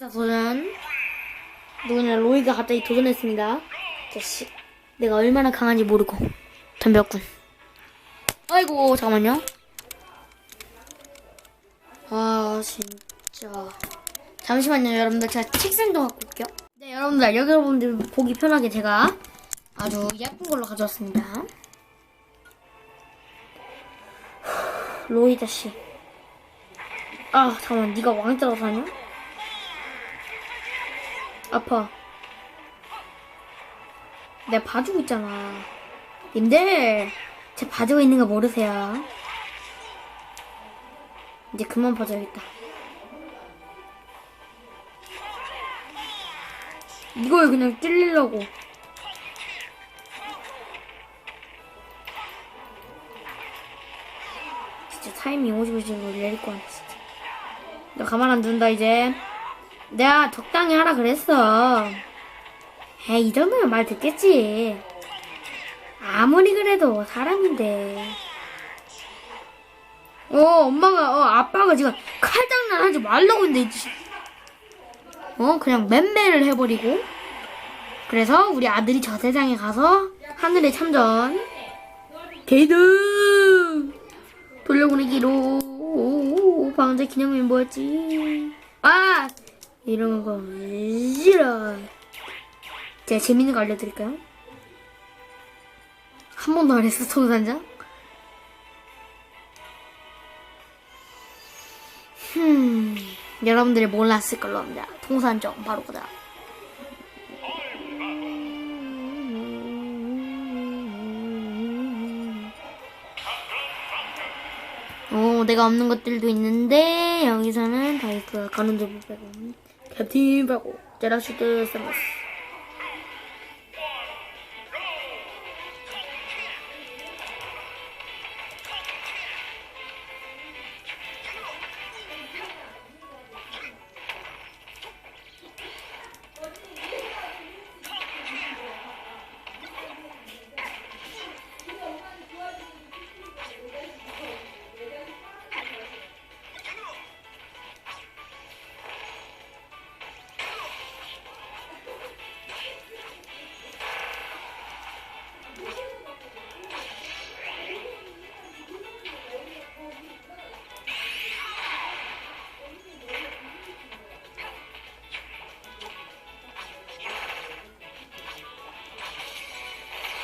자, 도전. 누구냐, 로이가 갑자기 도전했습니다. 자씨, 내가 얼마나 강한지 모르고 덤볐군. 아이고, 잠깐만요. 아, 진짜. 잠시만요, 여러분들. 제가 책상 좀 갖고 올게요. 네, 여러분들. 여러분들 보기 편하게 제가 아주 예쁜 걸로 가져왔습니다. 로이 자씨. 아, 잠깐만. 네가 왕자로 사냐? 아파. 내가 봐주고 있잖아. 님들, 제 봐주고 있는 거 모르세요? 이제 그만 봐줘야겠다. 이걸 그냥 찔리려고. 진짜 타이밍 오지오지로 내릴 거야, 진짜. 너 가만 안 둔다, 이제. 내가 적당히 하라 그랬어. 에이, 이 정도면 말 듣겠지. 아무리 그래도 사람인데. 어, 엄마가, 어, 아빠가 지금 칼장난 하지 말라고 했는데. 어, 그냥 맴매를 해버리고. 그래서 우리 아들이 저 세상에 가서 하늘의 참전. 게이드! 돌려보내기로. 방제 기념일 뭐였지? 아! 이런 거 싫어. 제가 재밌는 거 알려드릴까요? 한 번도 안 했어, 통산장? 흠, 여러분들이 몰랐을 걸로 합니다. 통산정 바로 보자. 어, 내가 없는 것들도 있는데 여기서는 다이크가 가는 점 빼고 캡틴 빼고 제라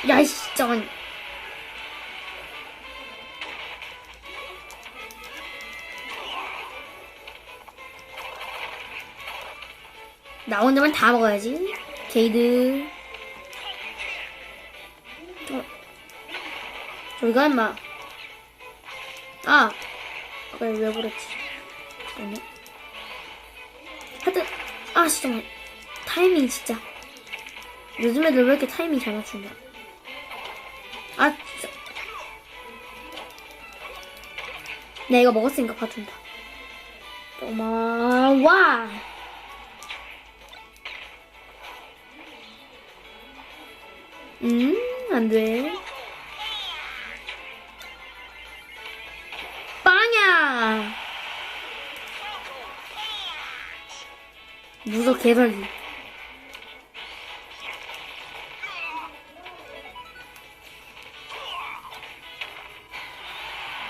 야이씨 잠깐 나 혼자만 다 먹어야지. 게이드. 어. 저기가 임마. 아. 아까 왜 그랬지? 잠깐만. 하여튼 아 진짜. 타이밍 진짜. 요즘 애들 왜 이렇게 타이밍 잘 맞춘다 아. 내가 이거 먹었으니까 봐준다. 고마워. 음 안 돼. 빵야. 무서 개설기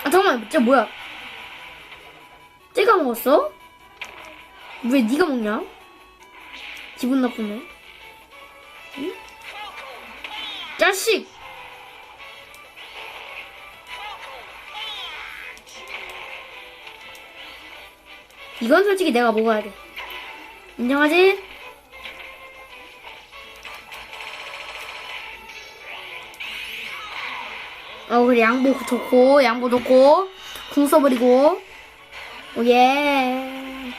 아 잠깐만 진짜 뭐야 쟤가 먹었어? 왜 네가 먹냐? 기분 나쁘네 응? 자식 이건 솔직히 내가 먹어야 돼 인정하지? 어, 그래, 양보 좋고, 양보 좋고, 궁 써버리고, 오예.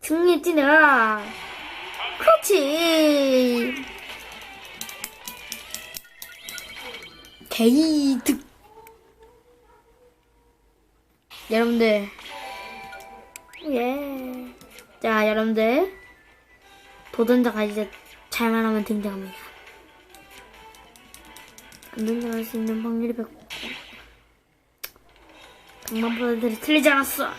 승리했지, 내가. 그렇지. 게이득. 여러분들. 예. 자, 여러분들. 도전자가 이제 잘만 하면 등장합니다. 안 등장할 수 있는 확률이 100. 100만 퍼센트들이 틀리지 않았어.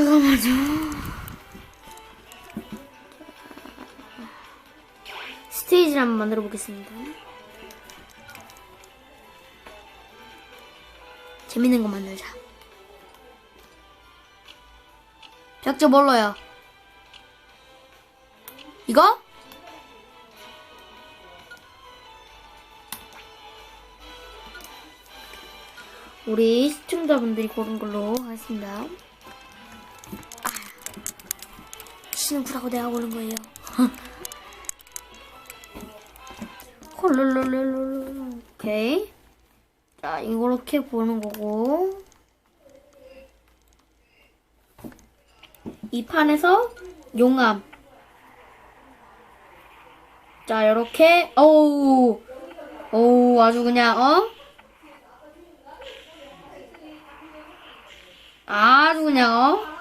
잠깐만요. 스테이지를 한번 만들어 보겠습니다. 재밌는 거 만들자. 벽지 뭘로요? 이거? 우리 시청자분들이 고른 걸로 하겠습니다. 치는 구라고 내가 고른 거예요. 홀룰룰룰룰. 오케이. 자, 이렇게 보는 거고. 이 판에서 용암. 자, 이렇게, 어우, 어우, 아주 그냥, 어? 아주 그냥, 어?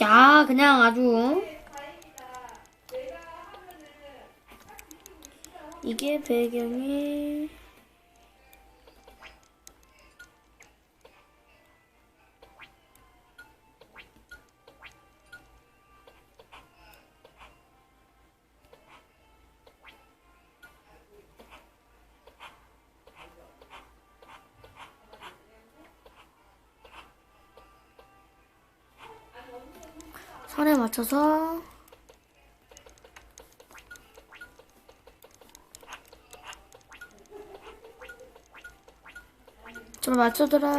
야, 그냥 아주. 이게 배경이. 선에 맞춰서 좀 맞춰줘라.